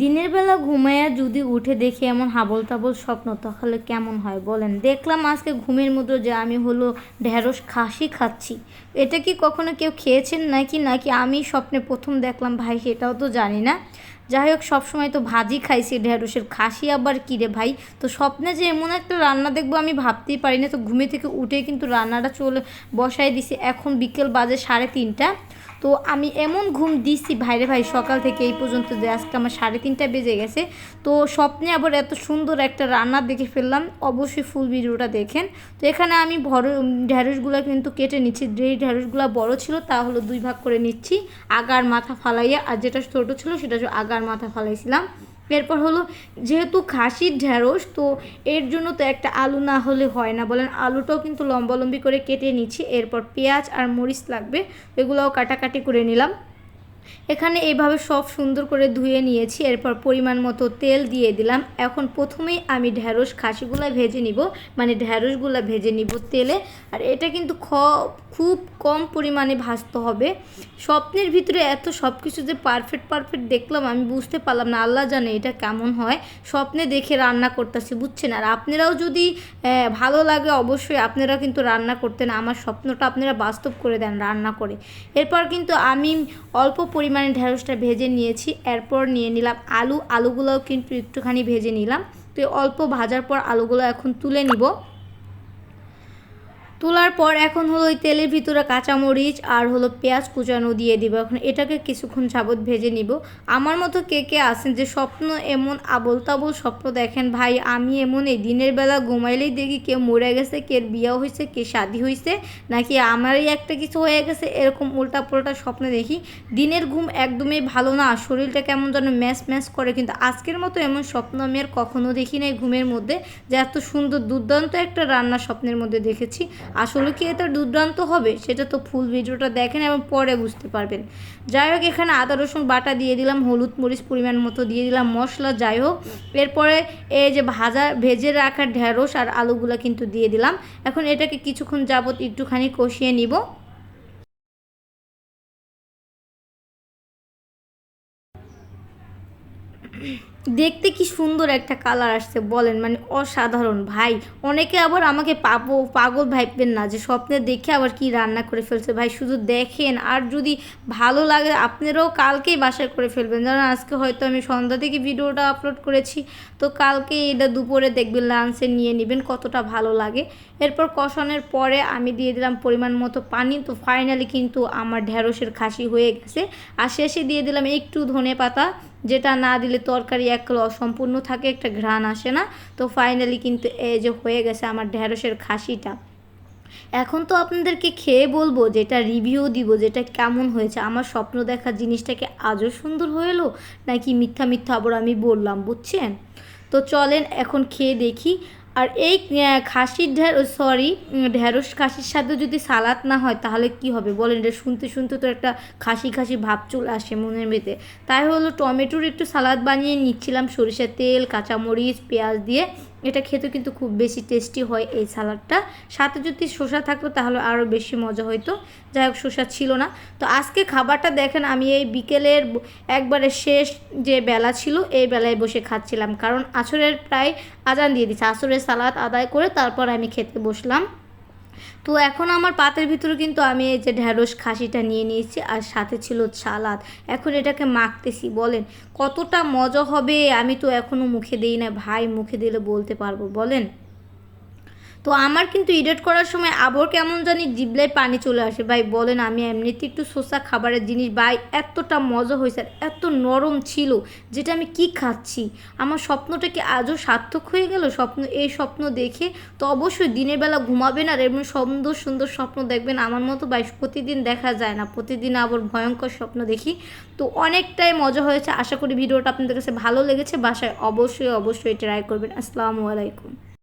দিনের বেলা ঘুমাইয়া যদি উঠে দেখি এমন হাবল তাবল স্বপ্ন, তাহলে কেমন হয় বলেন? দেখলাম আজকে ঘুমের মধ্যে যে আমি হলো ঢেঁড়স খাসি খাচ্ছি। এটা কি কখনো কেউ খেয়েছেন নাকি নাকি আমি স্বপ্নে প্রথম দেখলাম? ভাই, সেটাও তো জানি না। যাই হোক, সবসময় তো ভাজি খাইছি ঢেঁড়সের খাসি আবার কী রে ভাই? তো স্বপ্নে যে এমন একটা রান্না দেখব আমি ভাবতেই পারি না তো ঘুমে থেকে উঠে কিন্তু রান্নাটা চলে বসাই দিছি। এখন বিকেল বাজে সাড়ে তিনটা। তো আমি এমন ঘুম দিছি, ভাইরে ভাই, সকাল থেকে এই পর্যন্ত যে আজকে আমার সাড়ে তিনটা বেজে গেছে। তো স্বপ্নে আবার এত সুন্দর একটা রান্না দেখে ফেললাম, অবশ্যই ফুল ভিডিওটা দেখেন। তো এখানে আমি ভর ঢ্যাঁড়সগুলো কিন্তু কেটে নিচ্ছি। যে ঢ্যাঁড়সগুলো বড় ছিল তা হলো দুই ভাগ করে নিচ্ছি। আগার মাথা ফালাইয়া, আর যেটা ছোটো ছিল সেটা আগার মাথা ফালাইছিলাম। এরপর হলো, যেহেতু খাসির ঢ্যাঁড়স তো এর জন্য তো একটা আলু না হলে হয় না। বলেন, আলুটাও কিন্তু লম্বালম্বি করে কেটে নিচ্ছি। এরপর পেঁয়াজ আর মরিচ লাগবে, এগুলোও কাটাকাটি করে নিলাম। এখানে এইভাবে সব সুন্দর করে ধুয়ে নিয়েছি। এরপর পরিমাণ মতো তেল দিয়ে দিলাম। এখন প্রথমেই আমি ঢ্যাঁড়স খাসিগুলো ভেজে নিব। মানে ঢ্যাঁড়সগুলো ভেজে নিব তেলে। আর এটা কিন্তু খ খুব কম পরিমাণে ভাজতে হবে। স্বপ্নের ভিতরে এত সব কিছু যে পারফেক্ট পারফেক্ট দেখলাম, আমি বুঝতে পারলাম না, আল্লাহ জানে এটা কেমন হয়। স্বপ্নে দেখে রান্না করতেছি, বুঝছেন? আর আপনারাও যদি ভালো লাগে, অবশ্যই আপনারা কিন্তু রান্না করতেন। আমার স্বপ্নটা আপনারা বাস্তব করে দেন রান্না করে। এরপর কিন্তু আমি অল্প পরিমাণে ঢেঁড়সটা ভেজে নিয়েছি। এরপর নিয়ে নিলাম আলু। আলুগুলোও কিন্তু একটুখানি ভেজে নিলাম। তো অল্প ভাজার পর আলুগুলো এখন তুলে নিব। তোলার পর এখন হলো ওই তেলের ভিতরে কাঁচামরিচ আর হলো পেঁয়াজ কুচানো দিয়ে দিব। এখন এটাকে কিছুক্ষণ যাবত ভেজে নিব। আমার মতো কে কে আছেন যে স্বপ্ন এমন আবল তাবল স্বপ্ন দেখেন, ভাই, আমি এমন এই দিনের বেলা ঘুমাইলেই দেখি কেউ মরে গেছে, কে বিয়া হয়েছে কে শাদি হয়েছে নাকি আমারই একটা কিছু হয়ে গেছে? এরকম উল্টা পোল্টা স্বপ্ন দেখি। দিনের ঘুম একদমই ভালো না, শরীরটা কেমন যেন ম্যাচ ম্যাচ করে, কিন্তু আজকের মতো এমন স্বপ্ন আমি আর কখনো দেখি নাই ঘুমের মধ্যে। যে এত সুন্দর, দুর্দান্ত একটা রান্না স্বপ্নের মধ্যে দেখেছি। আসলে কি এটা দুর্দান্ত হবে? সেটা তো ফুল ভিডিওটা দেখেন এবং পরে বুঝতে পারবেন। যাই হোক, এখানে আদা, রসুন বাটা দিয়ে দিলাম, হলুদ মরিচ পরিমাণ মতো দিয়ে দিলাম, মশলা যাই হোক। এরপরে এই যে ভাজা, ভেজে রাখা ঢেঁড়স আর আলুগুলো কিন্তু দিয়ে দিলাম। এখন এটাকে কিছুক্ষণ যাবত একটুখানি কষিয়ে নিব। দেখতে কি সুন্দর একটা কালার আসছে, বলেন মানে অসাধারণ। ভাই, অনেকে আবার আমাকে পাবো, পাগল ভাববেন না যে স্বপ্নে দেখে আবার কি রান্না করে ফেলছে। ভাই, শুধু দেখেন, আর যদি ভালো লাগে, আপনারাও কালকেই বাসায় করে ফেলবেন। যেমন আজকে হয়তো আমি সন্ধ্যা থেকে ভিডিওটা আপলোড করেছি, তো কালকে এটা দুপুরে দেখবেন লাঞ্চে নিয়ে নেবেন, কতটা ভালো লাগে। এরপর কষানোর পরে আমি দিয়ে দিলাম পরিমাণ মতো পানি, তো ফাইনালি কিন্তু আমার ঢ্যাঁড়সের খাসি হয়ে গেছে। আর শেষে দিয়ে দিলাম একটু ধনে পাতা যেটা না দিলে তরকারি এক অসম্পূর্ণ থাকে, একটা ঘ্রাণ আসে না। তো ফাইনালি কিন্তু এই যে হয়ে গেছে আমার ঢ্যাঁড়সের খাসিটা। এখন তো আপনাদেরকে খেয়ে বলব, যেটা রিভিউ দিব, যেটা কেমন হয়েছে। আমার স্বপ্ন দেখা জিনিসটাকে আজও সুন্দর হলো নাকি মিথ্যা মিথ্যা আবার আমি বললাম, বুঝছেন? তো চলেন এখন খেয়ে দেখি। আর এই খাসির ঢেঁড় সরি ঢ্যাঁড়স খাসির সাথে যদি সালাদ না হয়, তাহলে কি হবে? বলেন এটা শুনতে শুনতে তো একটা খাসি খাসি ভাব চলে আসে মনের মেতে তাই হলো টমেটোর একটু সালাদ বানিয়ে নিচ্ছিলাম সরিষার তেল, কাঁচামরিচ, পেঁয়াজ দিয়ে। এটা খেতে কিন্তু খুব বেশি টেস্টি হয় এই সালাডটা। সাথে যদি শসা থাকতো তাহলে আরও বেশি মজা হইতো। যাই হোক, শসা ছিল না। তো আজকে খাবারটা দেখেন, আমি এই বিকেলের একবারে শেষ যে বেলা ছিল, এই বেলায় বসে খাচ্ছিলাম। কারণ আছরের প্রায় আজান দিয়ে দিচ্ছে আছরের সালাদ আদায় করে তারপর আমি খেতে বসলাম। তো এখন আমার পাতের ভিতরে কিন্তু আমি এই যে ঢ্যাঁড়স খাসিটা নিয়ে নিয়েছি, আর সাথে ছিল সালাদ। এখন এটাকে মাখতেছি, বলেন। কতটা মজা হবে আমি তো এখনও মুখে দিই না, ভাই মুখে দিলে বলতে পারব, বলেন। তো আমার কিন্তু এডিট করার সময় আবার কেমন জানি জিবলাই পানি চলে আসে। ভাই, বলেন আমি এমনিতে একটু শসা খাবারের জিনিস, ভাই, এতটা মজা হয়েছে এত নরম ছিল যেটা আমি কি খাচ্ছি? আমার স্বপ্নটা কি আজও সার্থক হয়ে গেল? স্বপ্ন, এই স্বপ্ন দেখে তো অবশ্যই দিনের বেলা ঘুমাবেন আর এমন সুন্দর সুন্দর স্বপ্ন দেখবেন। আমার মতো, ভাই, প্রতিদিন দেখা যায় না। প্রতিদিন আবার ভয়ঙ্কর স্বপ্ন দেখি। তো অনেকটাই মজা হয়েছে। আশা করি ভিডিওটা আপনাদের কাছে ভালো লেগেছে। বাসায় অবশ্যই অবশ্যই ট্রাই করবেন। আসসালামু আলাইকুম।